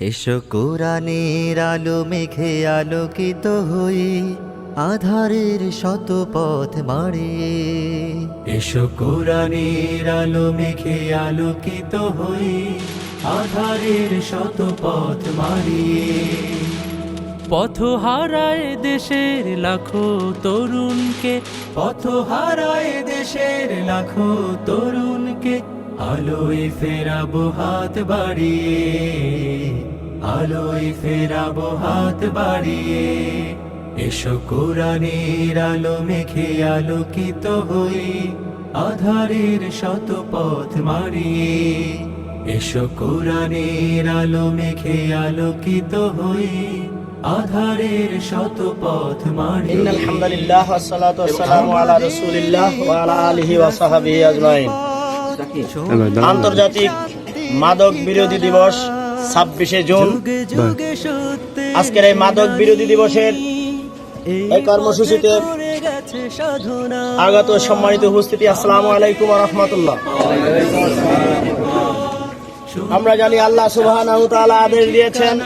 এসো কোরআনের আলো মেঘে আলোকিত হই আধারের শত পথ মারিয়ে এসো কোরআনের আলো মেঘে আলোকিত হই আধারের শত পথ মারিয়ে পথ হারায় দেশের লাখো তরুণকে পথ হারায় দেশের লাখো তরুণকে আলোয় ফেরা হাত বাড়িয়ে, আলোয় ফেরা হাত বাড়িয়ে। এসো কোরআনের আলো মেঘে আলোকিত হই, আধারের শত পথ মারিয়ে এসো কোরআনের আলো মেঘে আলোকিত হই, আধারের শত পথ মারিয়ে আলহামদুলিল্লাহ ওয়া সালাতু আন্তর্জাতিক মাদক বিরোধী দিবস ছাব্বিশে জুন। আজকের এই মাদক বিরোধী দিবসের এই কর্মসূচিতে আগত সম্মানিত উপস্থিতি আসসালামু আলাইকুম রহমতুল্লাহ। আমরা জানি আল্লাহ তাআলা আদেশ দিয়েছেন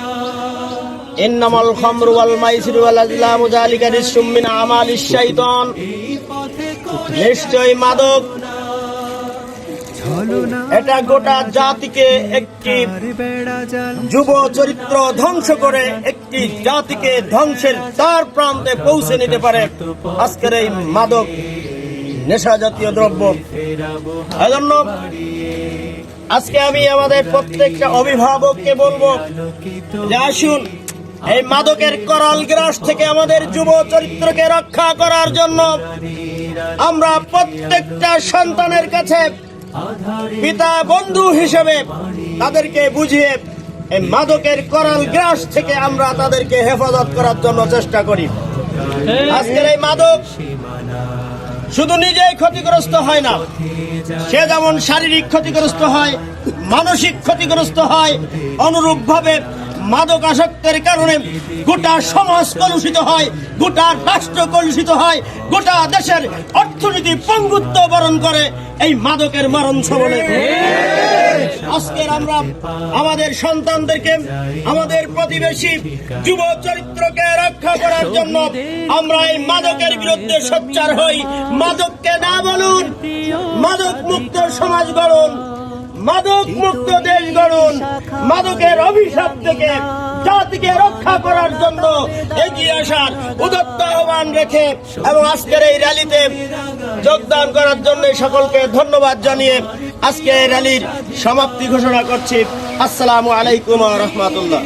ইন্নামাল খামরু ওয়াল মাইসিরু ওয়াল আজলামু যালিকা রিজসুম মিন আমালিশ শাইতান। নিশ্চয়ই মাদক এটা গোটা জাতিকে একটি যুব চরিত্র ধ্বংস করে একটি জাতিকে ধ্বংসের তার প্রান্তে পৌঁছে নিতে পারে আজকের এই মাদক নেশা জাতীয় দ্রব্য। এজন্য আজকে আমি আমাদের প্রত্যেকটা অভিভাবককে বলব যে আসুন এই মাদকের করাল গ্রাস থেকে আমাদের যুব চরিত্রকে রক্ষা করার জন্য আমরা প্রত্যেকটা সন্তানের কাছে পিতা বন্ধু হিসেবে তাদেরকে বুঝিয়ে এই মাদকের করাল গ্রাস থেকে আমরা তাদেরকে হেফাজত করার জন্য চেষ্টা করি। আজকের এই মাদক শুধু নিজেই ক্ষতিগ্রস্ত হয় না সে যেমন শারীরিক ক্ষতিগ্রস্ত হয় মানসিক ক্ষতিগ্রস্ত হয় অনুরূপভাবে মাদক আসক্তের কারণে গোটা সমাজ কলুষিত হয়, গোটা রাষ্ট্র কলুষিত হয়, গোটা দেশের অর্থনীতি পঙ্গুত্ব বরণ করে এই মাদকের মারণ সবলে আজকের আমরা আমাদের সন্তানদেরকে, আমাদের প্রতিবেশী যুব চরিত্রকে রক্ষা করার জন্য আমরা এই মাদকের বিরুদ্ধে সোচ্চার হই। মাদককে না বলুন, মাদক মুক্ত সমাজ গড়ুন। মাদক মুক্ত দেশ গড়ুন। মাদকের অভিশাপ থেকে জাতিকে রক্ষা করার জন্য এগিয়ে আসার উদত্ত আহ্বান রেখে এবং আজকের এই র্যালিতে যোগদান করার জন্য সকলকে ধন্যবাদ জানিয়ে আজকে এই র্যালির সমাপ্তি ঘোষণা করছি। আসসালামু আলাইকুম রহমতুল্লাহ।